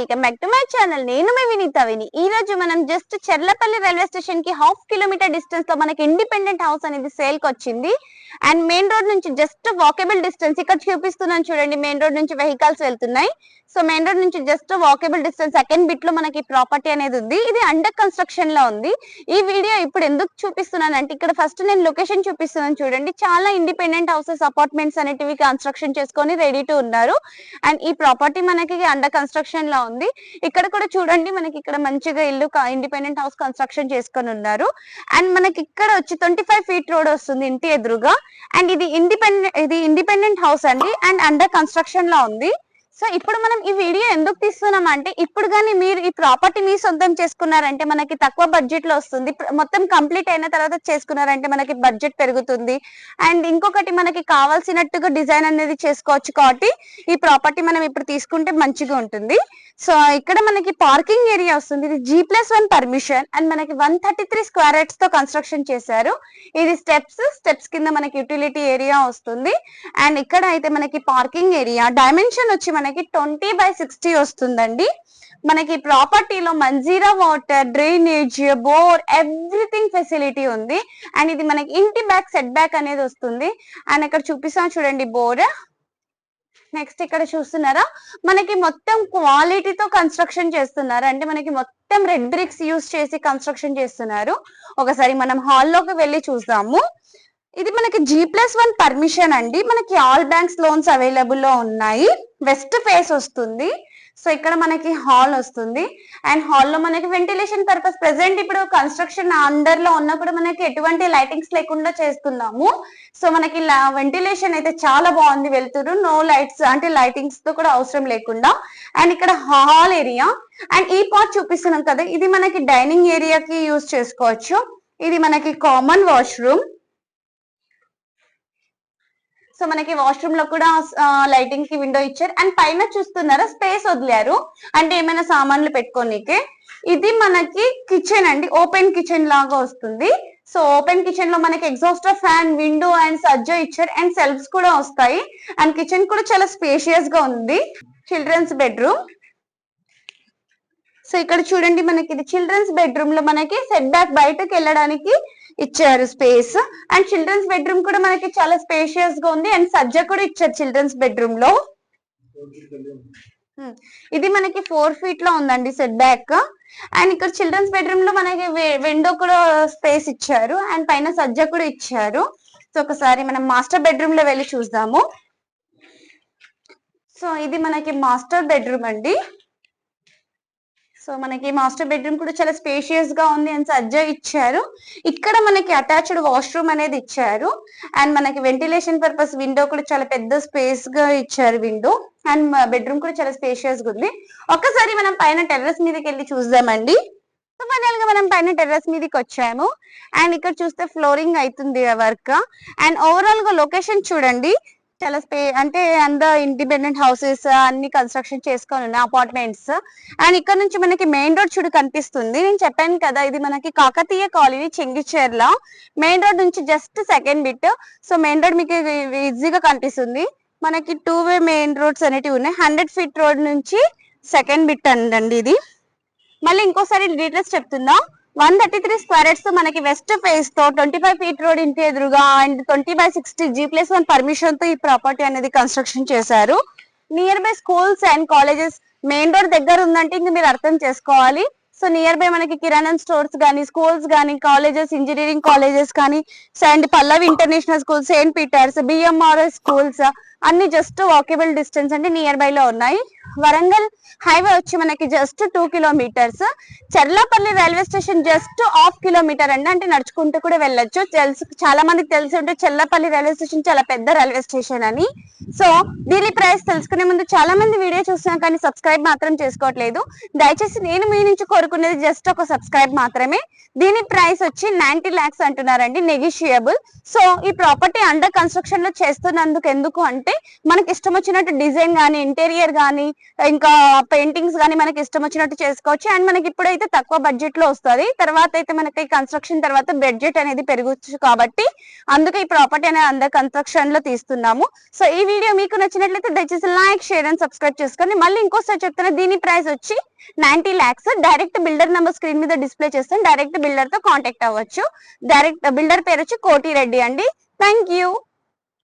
Welcome back to my channel. నేను మీ వినీత విని. ఈ రోజు మనం జస్ట్ చెర్లపల్లి రైల్వే స్టేషన్కి హాఫ్ కిలోమీటర్ డిస్టెన్స్లో మనకి ఇండిపెండెంట్ హౌస్ అనేది సేల్కి వచ్చింది. అండ్ మెయిన్ రోడ్ నుంచి జస్ట్ వాకబుల్ డిస్టెన్స్ ఇక్కడ చూపిస్తున్నాను చూడండి. మెయిన్ రోడ్ నుంచి వెహికల్స్ వెళ్తున్నాయి. సో మెయిన్ రోడ్ నుంచి జస్ట్ వాకబుల్ డిస్టెన్స్ సెకండ్ బిట్లో మనకి ప్రాపర్టీ అనేది ఉంది. ఇది అండర్ కన్స్ట్రక్షన్లో ఉంది. ఈ వీడియో ఇప్పుడు ఎందుకు చూపిస్తున్నాను అంటే ఇక్కడ ఫస్ట్ నేను లొకేషన్ చూపిస్తున్నాను చూడండి. చాలా ఇండిపెండెంట్ హౌసెస్ అపార్ట్మెంట్స్ అనేటివి కన్స్ట్రక్షన్ చేసుకొని రెడీ టు ఉన్నారు. అండ్ ఈ ప్రాపర్టీ మనకి అండర్ కన్స్ట్రక్షన్లో ఉంది ఇక్కడ కూడా చూడండి మనకి ఇక్కడ మంచిగా ఇల్లు ఇండిపెండెంట్ హౌస్ కన్స్ట్రక్షన్ చేసుకొని ఉన్నారు. అండ్ మనకి ఇక్కడ వచ్చి ట్వంటీ ఫైవ్ ఫీట్ రోడ్ వస్తుంది ఇంటి ఎదురుగా. అండ్ ఇది ఇండిపెండెంట్ ఇది ఇండిపెండెంట్ హౌస్ అండి. అండ్ అండర్ కన్స్ట్రక్షన్లో ఉంది. సో ఇప్పుడు మనం ఈ వీడియో ఎందుకు తీస్తున్నాం అంటే ఇప్పుడు కానీ మీరు ఈ ప్రాపర్టీ మీ సొంతం చేసుకున్నారంటే మనకి తక్కువ బడ్జెట్లో వస్తుంది. మొత్తం కంప్లీట్ అయిన తర్వాత చేసుకున్నారంటే మనకి బడ్జెట్ పెరుగుతుంది. అండ్ ఇంకొకటి మనకి కావాల్సినట్టుగా డిజైన్ అనేది చేసుకోవచ్చు కాబట్టి ఈ ప్రాపర్టీ మనం ఇప్పుడు తీసుకుంటే మంచిగా ఉంటుంది. సో ఇక్కడ మనకి పార్కింగ్ ఏరియా వస్తుంది. ఇది G plus one permission and మనకి వన్ థర్టీ త్రీ స్క్వేర్తో కన్స్ట్రక్షన్ చేశారు. ఇది స్టెప్స్ స్టెప్స్ కింద మనకి యుటిలిటీ ఏరియా వస్తుంది. అండ్ ఇక్కడ అయితే మనకి పార్కింగ్ ఏరియా డైమెన్షన్ వచ్చి మనకి ట్వంటీ బై సిక్స్టీ వస్తుందండి. మనకి ప్రాపర్టీలో Manjira water drainage bore everything facility ఉంది. అండ్ ఇది మనకి ఇంటి బ్యాక్ సెట్ బ్యాక్ అనేది వస్తుంది. అండ్ ఇక్కడ చూపిస్తాను చూడండి బోర్. నెక్స్ట్ ఇక్కడ చూస్తున్నారా? మనకి మొత్తం క్వాలిటీతో కన్స్ట్రక్షన్ చేస్తున్నారు. అంటే మనకి మొత్తం రెడ్ బ్రిక్స్ యూస్ చేసి కన్స్ట్రక్షన్ చేస్తున్నారు. ఒకసారి మనం హాల్లోకి వెళ్ళి చూద్దాము. ఇది మనకి జీ ప్లస్ వన్ పర్మిషన్ అండి. మనకి ఆల్ బ్యాంక్స్ లోన్స్ అవైలబుల్లో ఉన్నాయి. వెస్ట్ ఫేస్ వస్తుంది. సో ఇక్కడ మనకి హాల్ వస్తుంది. అండ్ హాల్లో మనకి వెంటిలేషన్ పర్పస్ ప్రెసెంట్ ఇప్పుడు కన్స్ట్రక్షన్ అండర్లో ఉన్నా కూడా మనకి ఎటువంటి లైటింగ్స్ లేకుండా చేస్తున్నాము. సో మనకి వెంటిలేషన్ అయితే చాలా బాగుంది వెళ్తురు నో లైట్స్ అంటే లైటింగ్స్తో కూడా అవసరం లేకుండా. అండ్ ఇక్కడ హాల్ ఏరియా అండ్ ఈ పార్ట్ చూపిస్తున్నాం కదా. ఇది మనకి డైనింగ్ ఏరియాకి యూజ్ చేసుకోవచ్చు. ఇది మనకి కామన్ వాష్రూమ్ సో మనకి వాష్రూమ్లో కూడా లైటింగ్కి విండో ఇచ్చారు. అండ్ పైన చూస్తున్నారా స్పేస్ వదిలారు. అంటే ఏమైనా సామాన్లు పెట్టుకోనీకి. ఇది మనకి కిచెన్ అండి. ఓపెన్ కిచెన్ లాగా వస్తుంది. సో ఓపెన్ కిచెన్లో మనకి ఎగ్జాస్టర్ ఫ్యాన్ విండో అండ్ సజ్జో ఇచ్చారు. అండ్ సెల్ఫ్స్ కూడా వస్తాయి. అండ్ కిచెన్ కూడా చాలా స్పేషియస్గా ఉంది. చిల్డ్రన్స్ బెడ్రూమ్ సో ఇక్కడ చూడండి మనకి ఇది. చిల్డ్రన్స్ బెడ్రూమ్లో మనకి సెట్ బ్యాక్ బయటకు వెళ్ళడానికి ఇచ్చారు స్పేస్. అండ్ చిల్డ్రన్స్ బెడ్రూమ్ కూడా మనకి చాలా స్పేషియస్గా ఉంది. అండ్ సజ్జ కూడా ఇచ్చారు చిల్డ్రన్స్ బెడ్రూమ్లో. ఇది మనకి ఫోర్ ఫీట్లో ఉందండి సెట్ బ్యాక్ అండ్ ఇక్కడ చిల్డ్రన్స్ బెడ్రూమ్లో మనకి విండో కూడా స్పేస్ ఇచ్చారు. అండ్ పైన సజ్జ కూడా ఇచ్చారు. సో ఒకసారి మనం మాస్టర్ బెడ్రూమ్లో వెళ్ళి చూద్దాము. సో ఇది మనకి మాస్టర్ బెడ్రూమ్ అండి. సో మనకి మాస్టర్ బెడ్రూమ్ కూడా చాలా స్పేషియస్గా ఉంది అని సజ్జ ఇచ్చారు. ఇక్కడ మనకి అటాచ్డ్ వాష్రూమ్ అనేది ఇచ్చారు. అండ్ మనకి వెంటిలేషన్ పర్పస్ విండో కూడా చాలా పెద్ద స్పేస్గా ఇచ్చారు విండో అండ్ బెడ్రూమ్ కూడా చాలా స్పేషియస్గా ఉంది. ఒక్కసారి మనం పైన టెర్రస్ మీదకి వెళ్ళి చూద్దామండి. సో ఫైనల్గా మనం పైన టెర్రస్ మీదకి వచ్చాము. అండ్ ఇక్కడ చూస్తే ఫ్లోరింగ్ అవుతుంది వర్క్. అండ్ ఓవరాల్గా లొకేషన్ చూడండి. చాలా స్పే అంటే అంద ఇండిపెండెంట్ హౌసెస్ అన్ని కన్స్ట్రక్షన్ చేసుకొని ఉన్నాయి అపార్ట్మెంట్స్ అండ్ ఇక్కడ నుంచి మనకి మెయిన్ రోడ్ చూడు కనిపిస్తుంది. నేను చెప్పాను కదా ఇది మనకి Kakatiya colony Chengicherla. Main road నుంచి just second bit so main road మీకు ఈజీగా కనిపిస్తుంది. మనకి టూ వే మెయిన్ రోడ్స్ అనేటివి ఉన్నాయి. హండ్రెడ్ ఫీట్ రోడ్ నుంచి సెకండ్ బిట్ అండి ఇది. మళ్ళీ ఇంకోసారి డీటెయిల్స్ చెప్తున్నా. వన్ థర్టీ త్రీ స్క్వేర్తో మనకి వెస్ట్ ఫేస్తో ట్వంటీ ఫైవ్ ఫీట్ రోడ్ ఇంటి ఎదురుగా and twenty by sixty G plus one పర్మిషన్తో ఈ ప్రాపర్టీ అనేది కన్స్ట్రక్షన్ చేశారు. Nearby schools and colleges main road దగ్గర ఉందంటే ఇంక మీరు అర్థం చేసుకోవాలి. సో నియర్ బై మనకి కిరాణం స్టోర్స్ కానీ స్కూల్స్ కానీ కాలేజెస్ ఇంజనీరింగ్ కాలేజెస్ కానీ and Pallavi international school Saint Peter's BMRS schools అన్ని జస్ట్ వాకేబుల్ డిస్టెన్స్ అంటే నియర్ బై లో ఉన్నాయి. వరంగల్ హైవే వచ్చి మనకి just two kilometres Cherlapalli railway station just half kilometre అండి. అంటే నడుచుకుంటూ కూడా వెళ్ళొచ్చు. తెలుసు చాలా మందికి తెలిసి ఉంటే చెల్లపల్లి రైల్వే స్టేషన్ చాలా పెద్ద రైల్వే స్టేషన్ అని. సో దీని ప్రైస్ తెలుసుకునే ముందు చాలా మంది వీడియో చూసినా కానీ సబ్స్క్రైబ్ మాత్రం చేసుకోవట్లేదు. దయచేసి నేను మీ నుంచి కోరుకునేది జస్ట్ ఒక సబ్స్క్రైబ్ మాత్రమే. దీని ప్రైస్ వచ్చి నైన్టీ లాక్స్ అంటున్నారండి నెగిషియబుల్ సో ఈ ప్రాపర్టీ అండర్ కన్స్ట్రక్షన్లో చేస్తున్నందుకు ఎందుకు అంటే అంటే మనకి ఇష్టం వచ్చినట్టు డిజైన్ గానీ ఇంటీరియర్ గానీ ఇంకా పెయింటింగ్స్ గానీ మనకి ఇష్టం వచ్చినట్టు చేసుకోవచ్చు. అండ్ మనకి ఇప్పుడైతే తక్కువ బడ్జెట్లో వస్తుంది. తర్వాత అయితే మనకి కన్స్ట్రక్షన్ తర్వాత బడ్జెట్ అనేది పెరగచ్చు కాబట్టి అందుకే ఈ ప్రాపర్టీ అనేది అందరు కన్స్ట్రక్షన్లో తీస్తున్నాము. సో ఈ వీడియో మీకు నచ్చినట్లయితే దయచేసి లైక్ షేర్ అండ్ సబ్స్క్రైబ్ చేసుకోండి. మళ్ళీ ఇంకోసారి చెప్తున్నా దీని ప్రైస్ వచ్చి ninety lakhs direct builder number screen మీద డిస్ప్లే చేస్తాను. డైరెక్ట్ బిల్డర్తో కాంటాక్ట్ అవ్వచ్చు. డైరెక్ట్ బిల్డర్ పేరు వచ్చి కోటి రెడ్డి అండి. Thank you